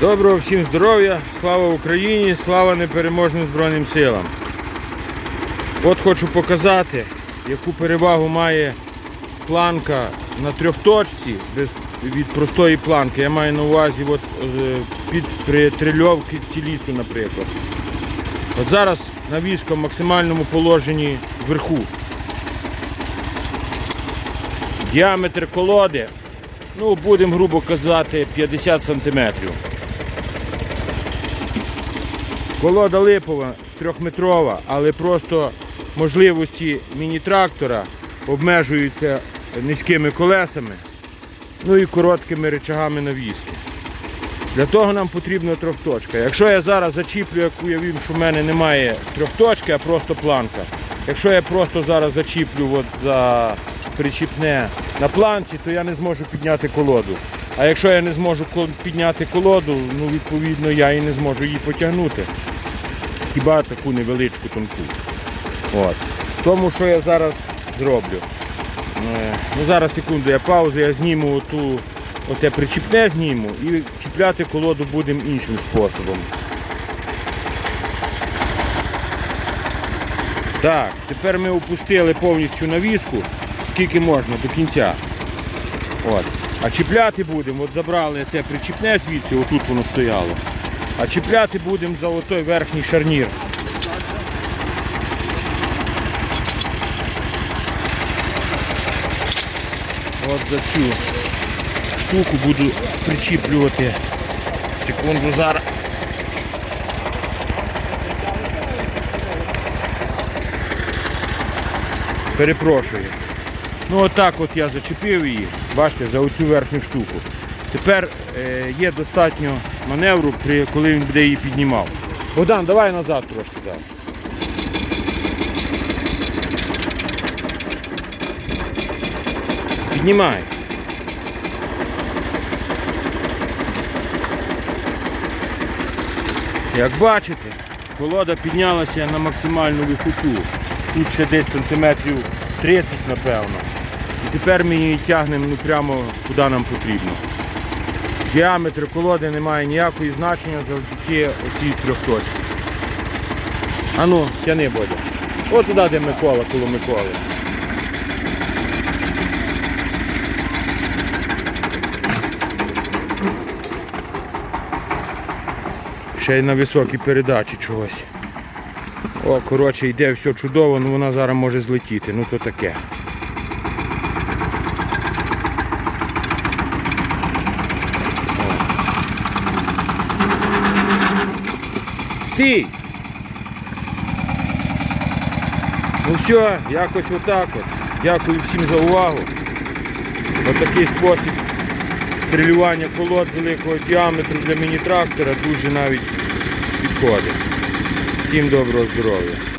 Доброго всім здоров'я, слава Україні, слава непереможним Збройним силам. От хочу показати, яку перевагу має планка на трьохточці без, від простої планки. Я маю на увазі от, е, під при трильовці цілісу, наприклад. От зараз навіска в максимальному положенні вверху. Діаметр колоди, ну, будемо грубо казати, 50 сантиметрів. Колода липова, трьохметрова, але просто можливості міні-трактора обмежуються низькими колесами, ну і короткими речагами навіски. Для того нам потрібна трьохточка. Якщо я зараз зачіплю, як уявім, що в мене немає трьохточки, а просто планка. Якщо я просто зараз зачіплю от за причіпне на планці, то я не зможу підняти колоду. А якщо я не зможу підняти колоду, ну відповідно я і не зможу її потягнути. Хіба таку невеличку тонку. От. Тому що я зараз зроблю. Е, Ну, зараз секунду, я паузу, я зніму оту, оте причіпне зніму і чіпляти колоду будемо іншим способом. Так, тепер ми опустили повністю навіску, скільки можна до кінця. От. А чіпляти будемо, от забрали те причіпне звідси, отут воно стояло. А чіпляти будемо за отой верхній шарнір. От за цю штуку буду причіплювати. Секунду зараз. Перепрошую. Ну отак от я зачепив її, бачите, за оцю верхню штуку. Тепер е, є достатньо маневру, коли він буде її піднімав. Богдан, давай назад трошки так. Піднімай. Як бачите, колода піднялася на максимальну висоту. Тут ще десь сантиметрів 30, напевно. І тепер ми її тягнемо ну, прямо куди нам потрібно. Діаметр колоди не має ніякого значення завдяки оцій трьохточці. Ану, тяни Бодя. От туди, де Микола, коло Миколи. Ще й на високій передачі чогось. О, коротше, йде все чудово, ну вона зараз може злетіти, ну то таке. Стій! Ну все, якось отак от. Дякую всім за увагу. Отакий спосіб трилювання колод великого діаметру для міні-трактора дуже навіть підходить. Всім доброго здоров'я.